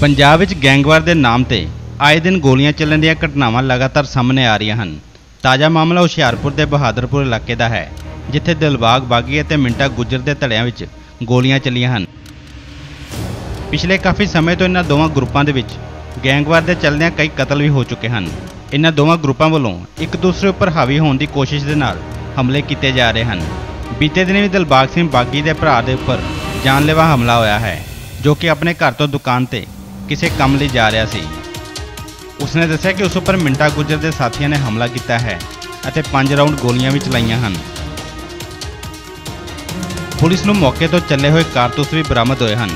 ਪੰਜਾਬ ਵਿੱਚ ਗੈਂਗਵਾਰ ਦੇ ਨਾਮ ਤੇ ਆਏ ਦਿਨ ਗੋਲੀਆਂ ਚੱਲਣ ਦੀਆਂ ਘਟਨਾਵਾਂ ਲਗਾਤਾਰ ਸਾਹਮਣੇ ਆ ਰਹੀਆਂ ਹਨ। ਤਾਜ਼ਾ ਮਾਮਲਾ ਹੁਸ਼ਿਆਰਪੁਰ ਦੇ ਬਹਾਦਰਪੁਰ ਇਲਾਕੇ ਦਾ ਹੈ, ਜਿੱਥੇ ਦਿਲਬਾਗ ਬਾਗੀ ਅਤੇ ਮਿੰਟਾ ਗੁੱਜਰ ਦੇ ਧੜਿਆਂ ਵਿੱਚ ਗੋਲੀਆਂ ਚੱਲੀਆਂ ਹਨ। ਪਿਛਲੇ ਕਾਫੀ ਸਮੇਂ ਤੋਂ ਇਹਨਾਂ ਦੋਵਾਂ ਗਰੁੱਪਾਂ ਦੇ ਵਿੱਚ ਗੈਂਗਵਾਰ ਦੇ ਚੱਲਦਿਆਂ ਕਈ ਕਤਲ ਵੀ ਹੋ ਚੁੱਕੇ ਹਨ। ਇਹਨਾਂ ਦੋਵਾਂ ਗਰੁੱਪਾਂ ਵੱਲੋਂ ਇੱਕ ਦੂਸਰੇ ਉੱਪਰ ਹਾਵੀ ਹੋਣ ਦੀ ਕੋਸ਼ਿਸ਼ ਦੇ ਨਾਲ ਹਮਲੇ ਕੀਤੇ ਜਾ ਰਹੇ ਹਨ। ਬੀਤੇ ਦਿਨ ਵੀ ਦਿਲਬਾਗ ਸਿੰਘ ਬਾਗੀ ਦੇ ਭਰਾ ਦੇ ਉੱਪਰ ਜਾਨਲੇਵਾ ਹਮਲਾ ਹੋਇਆ ਹੈ, ਜੋ ਕਿ ਆਪਣੇ ਘਰ ਤੋਂ ਦੁਕਾਨ ਤੇ ਕਿਸੇ ਕੰਮ ਲਈ ਜਾ ਰਿਹਾ ਸੀ। ਉਸਨੇ ਦੱਸਿਆ ਕਿ ਉਸ ਉੱਪਰ ਮਿੰਟਾ ਗੁੱਜਰ ਦੇ ਸਾਥੀਆਂ ਨੇ ਹਮਲਾ ਕੀਤਾ ਹੈ ਅਤੇ 5 ਰਾਉਂਡ ਗੋਲੀਆਂ ਵੀ ਚਲਾਈਆਂ ਹਨ। ਪੁਲਿਸ ਨੂੰ ਮੌਕੇ ਤੋਂ ਚੱਲੇ ਹੋਏ ਕਾਰਤੂਸ ਵੀ ਬਰਾਮਦ ਹੋਏ ਹਨ।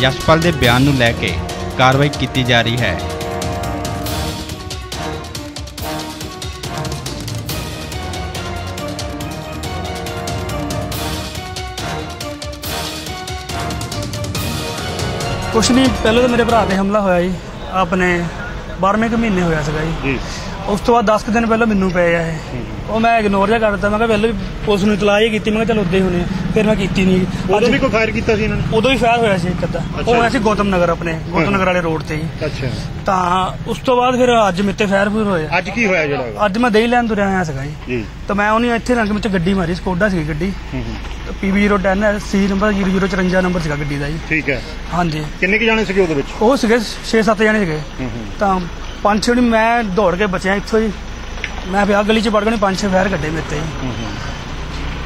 ਯਸ਼ਪਾਲ ਦੇ ਬਿਆਨ ਨੂੰ ਲੈ ਕੇ ਕਾਰਵਾਈ ਕੀਤੀ ਜਾ ਰਹੀ ਹੈ। ਕੁਛ ਨਹੀਂ ਪਹਿਲਾਂ ਤਾਂ ਮੇਰੇ ਭਰਾ ਤੇ ਹਮਲਾ ਹੋਇਆ ਜੀ। ਆਪਣੇ 12ਵੇਂ ਕੁ ਮਹੀਨੇ ਹੋਇਆ ਸੀਗਾ ਜੀ। ਉਸ ਤੋਂ ਬਾਅਦ 10 ਕੁ ਦਿਨ ਪਹਿਲਾਂ ਮੈਨੂੰ ਪਏ ਆ ਇਹ। ਉਹ ਮੈਂ ਇਗਨੋਰ ਜਿਹਾ ਕਰ ਦਿੱਤਾ ਮੈਂ ਕਿਹਾ ਪਹਿਲਾਂ ਵੀ ਪੁਲਿਸ ਨੂੰ ਇਤਲਾਹ ਹੀ ਕੀਤੀ ਮੈਂ ਕਿਹਾ ਚਲ ਉੱਦੇ ਹੋਣੇ ਆ। ਫਿਰ ਮੈਂ ਕੀਤੀ ਨਹੀਂ ਉਦੋਂ ਵੀ ਕੋਈ ਫਾਇਰ ਕੀਤਾ ਸੀ ਇਹਨਾਂ ਨੇ? ਉਦੋਂ ਹੀ ਫਾਇਰ ਹੋਇਆ ਸੀ ਇੱਕ ਅੱਧਾ। ਉਹ ਹੋਇਆ। ਸੀ ਗੌਤਮ ਨਗਰ ਆਪਣੇ ਗੌਤਮ ਨਗਰ ਵਾਲੇ ਰੋਡ ਤੇ ਜੀ ਅੱਛਾ। ਤਾਂ ਉਸ ਤੋਂ ਬਾਅਦ ਫਿਰ ਅੱਜ ਮਿੱਤੇ ਫਾਇਰ ਫੂਰ ਹੋਏ ਅੱਜ ਕੀ ਹੋਇਆ ਜਿਹੜਾ? ਅੱਜ ਮੈਂ ਦਹੀਂ ਲੈਣ ਤੁਰਿਆ ਹੋਇਆ ਸੀਗਾ ਜੀ। ਜੀ। ਤਾਂ ਮੈਂ ਉਹਨੇ ਇੱਥੇ ਰੰਗ ਵਿੱਚ ਗੱਡੀ ਮਾਰੀ ਸਕੋਡਾ ਸੀ ਗੱਡੀ। ਹੂੰ ਹੂੰ। ਪੀਬੀ 010 ਸੀ ਨੰਬਰ 0054 ਨੰਬਰ ਸੀਗਾ ਗੱਡੀ ਦਾ ਜੀ। ਠੀਕ ਹੈ। ਹਾਂਜੀ। ਕਿੰਨੇ ਕੁ ਜਾਣੇ ਸੀਗੇ ਉਹਦੇ ਵਿੱਚ? ਉਹ ਸੀਗੇ 6-7 ਜਣੇ ਸੀਗੇ। ਹੂੰ ਹੂੰ। ਤਾਂ ਪੰਜ ਛੇ ਨੂੰ ਮੈਂ ਦੌੜ ਕੇ ਬਚਿਆ ਇੱਥੋਂ ਹੀ। ਮੈਂ ਫਿਰ ਗਲੀ ਚ ਵੜ ਕੇ ਪੰਜ ਛੇ ਫਾਇਰ ਕੱਢੇ ਮੇਰੇ ਤੇ ਜੀ।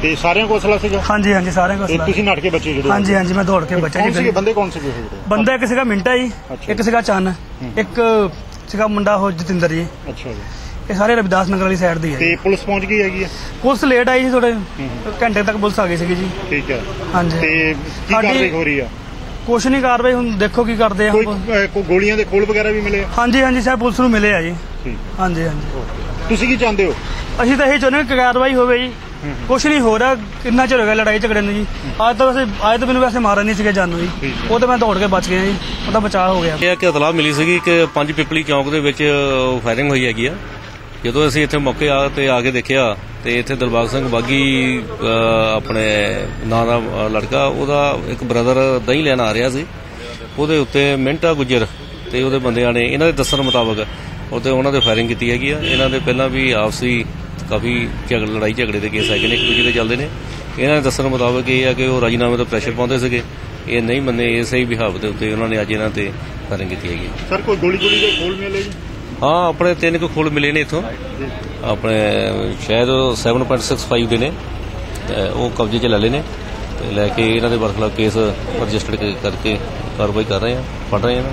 ਤੇ ਸਾਰਿਆਂ ਕੋਲ ਅਸਲਾ ਸੀਗਾ? ਹਾਂਜੀ ਹਾਂਜੀ ਸਾਰਿਆਂ ਕੋਲ ਤੇ। ਤੁਸੀਂ ਨੱਠ ਕੇ ਬੱਚੇ ਜਿਹੜੇ ਹਾਂਜੀ ਹਾਂਜੀ ਮੈਂ ਦੌੜ ਕੇ ਬਚਿਆ ਕੌਣ ਜੀ ਸੀਗੇ? ਗਲੀ। ਬੰਦੇ ਕੌਣ ਸੀਗੇ ਜਿਹੜੇ? ਬੰਦਾ ਇੱਕ ਸੀਗਾ ਮਿੰਟਾ ਜੀ ਅੱਛਾ। ਇੱਕ ਸੀਗਾ ਚੰਨ ਇੱਕ ਸੀਗਾ ਮੁੰਡਾ ਉਹ ਜਤਿੰਦਰ ਜੀ। ਅੱਛਾ ਜੀ। ਇਹ ਸਾਰੇ ਰਵਿਦਾਸ ਨਗਰ ਵਾਲੀ ਸਾਈਡ ਦੇ ਹੀ ਜੀ। ਤੇ ਪੁਲਿਸ ਪਹੁੰਚ ਗਈ ਹੈਗੀ ਹੈ ਪੁਲਿਸ ਲੇਟ ਆਈ ਸੀ ਥੋੜੇ ਘੰਟੇ ਤੱਕ ਪੁਲਿਸ ਆ ਗਈ ਸੀਗੀ ਜੀ। ਠੀਕ ਹੈ ਹਾਂਜੀ। ਤੇ ਕੀ ਸਾਡੀ- ਕਾਰਵਾਈ ਹੋ ਰਹੀ ਆ? ਕੁਛ ਨਹੀਂ ਕਾਰਵਾਈ ਹੁਣ ਦੇਖੋ ਕੀ ਕਰਦੇ ਆ ਕੋਈ ਹੁਣ। ਅਹ, ਕੋਈ ਗੋਲੀਆਂ ਦੇ ਖੋਲ ਵਗੈਰਾ ਵੀ ਮਿਲੇ ਆ? ਹਾਂਜੀ ਹਾਂਜੀ ਸਾਹਿਬ ਪੁਲਿਸ ਨੂੰ ਮਿਲੇ ਆ ਜੀ। ਠੀਕ ਹਾਂਜੀ ਹਾਂਜੀ। ਤੁਸੀਂ ਕੀ ਚਾਹੁੰਦੇ ਹੋ? ਅਸੀਂ ਤਾਂ ਇਹ ਚਾਹੁੰਦੇ ਹਾਂ ਕਿ ਕਾਰਵਾਈ ਹੋਵੇ ਜੀ। ਕੁਛ ਨਹੀਂ ਹੋ ਰਿਹਾ ਕਿੰਨਾ ਚਿਰ ਹੋ ਗਿਆ ਲੜਾਈ ਝਗੜੇ ਨੂੰ ਜੀ। ਅੱਜ ਤਾਂ ਵੈਸੇ ਅੱਜ ਤਾਂ ਮੈਨੂੰ ਵੈਸੇ ਮਾਰਨ ਨਹੀਂ ਸੀਗੇ ਜਾਨੂ ਜੀ। ਠੀਕ ਹੈ। ਉਹ ਤਾਂ ਮੈਂ ਦੌੜ ਕੇ ਬਚ ਗਿਆ ਜੀ। ਉਹਦਾ ਬਚਾਅ ਹੋ ਗਿਆ। ਇਹ ਹੈ ਕਿ ਇਤਲਾਹ ਮਿਲੀ ਸੀਗੀ ਕਿ ਪੰਜ ਪਿਪਲੀ ਚੌਂਕ ਦੇ ਵਿੱਚ ਫਾਇਰਿੰਗ ਹੋਈ ਹੈਗੀ ਆ। ਜਦੋਂ ਅਸੀਂ ਇੱਥੇ ਮੌਕੇ ਆ ਤੇ ਆ ਕੇ ਦੇਖਿਆ ਤੇ ਇੱਥੇ ਦਿਲਬਾਗ ਸਿੰਘ ਬਾਗੀ ਆਪਣੇ ਨਾਂ ਦਾ ਲੜਕਾ, ਉਹਦਾ ਇੱਕ ਬ੍ਰਦਰ ਦਹੀਂ ਲੈਣ ਆ ਰਿਹਾ ਸੀ। ਉਹਦੇ ਉੱਤੇ ਮਿੰਟਾ ਗੁੱਜਰ ਤੇ ਉਹਦੇ ਬੰਦਿਆਂ ਨੇ ਇਹਨਾਂ ਦੇ ਦੱਸਣ ਮੁਤਾਬਕ ਉੱਤੇ ਉਹਨਾਂ ਦੇ ਫਾਇਰਿੰਗ ਕੀਤੀ ਹੈਗੀ ਆ। ਇਹਨਾਂ ਦੇ ਪਹਿਲਾਂ ਵੀ ਆਪਸੀ ਕਾਫੀ ਝਗੜ, ਲੜਾਈ ਝਗੜੇ ਦੇ ਕੇਸ ਹੈਗੇ ਨੇ, ਇੱਕ ਦੂਜੇ ਦੇ ਚੱਲਦੇ ਨੇ। ਇਹਨਾਂ ਦੇ ਦੱਸਣ ਮੁਤਾਬਕ ਇਹ ਆ ਕਿ ਉਹ ਰਾਜੀਨਾਮੇ ਤੋਂ ਪ੍ਰੈਸ਼ਰ ਪਾਉਂਦੇ ਸੀਗੇ। ਇਹ ਨਹੀਂ ਮੰਨੇ ਇਸੇ ਹੀ ਵਿਹਾਵ ਦੇ ਉੱਤੇ ਉਹਨਾਂ ਨੇ ਅੱਜ ਇਹਨਾਂ ਤੇ ਫਾਇਰਿੰਗ ਕੀਤੀ ਹੈਗੀ ਸਰ, ਕੋਈ ਗੋਲੀ ਗੋਲੀ ਦੇ ਖੋਲ ਮਿਲੇ ਜੀ? ਹਾਂ, ਆਪਣੇ ਤਿੰਨ ਕੁ ਖੋਲ ਮਿਲੇ ਨੇ ਇਥੋਂ। ਆਪਣੇ ਸ਼ਾਇਦ 7.65 ਦੇ ਨੇ। ਉਹ ਕਬਜ਼ੇ 'ਚ ਲੈ ਲਏ ਨੇ। ਤੇ ਲੈ ਕੇ ਇਹਨਾਂ ਦੇ ਬਰਖਲਾਫ ਕੇਸ ਰਜਿਸਟਰਡ ਕਰਕੇ ਕਾਰਵਾਈ ਕਰ ਰਹੇ ਆ ਫੜ ਰਹੇ ਆ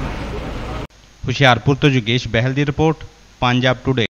ਹੁਸ਼ਿਆਰਪੁਰ ਤੋਂ ਯੋਗੇਸ਼ ਬਹਿਲ ਦੀ ਰਿਪੋਰਟ, ਪੰਜਾਬ ਟੁਡੇ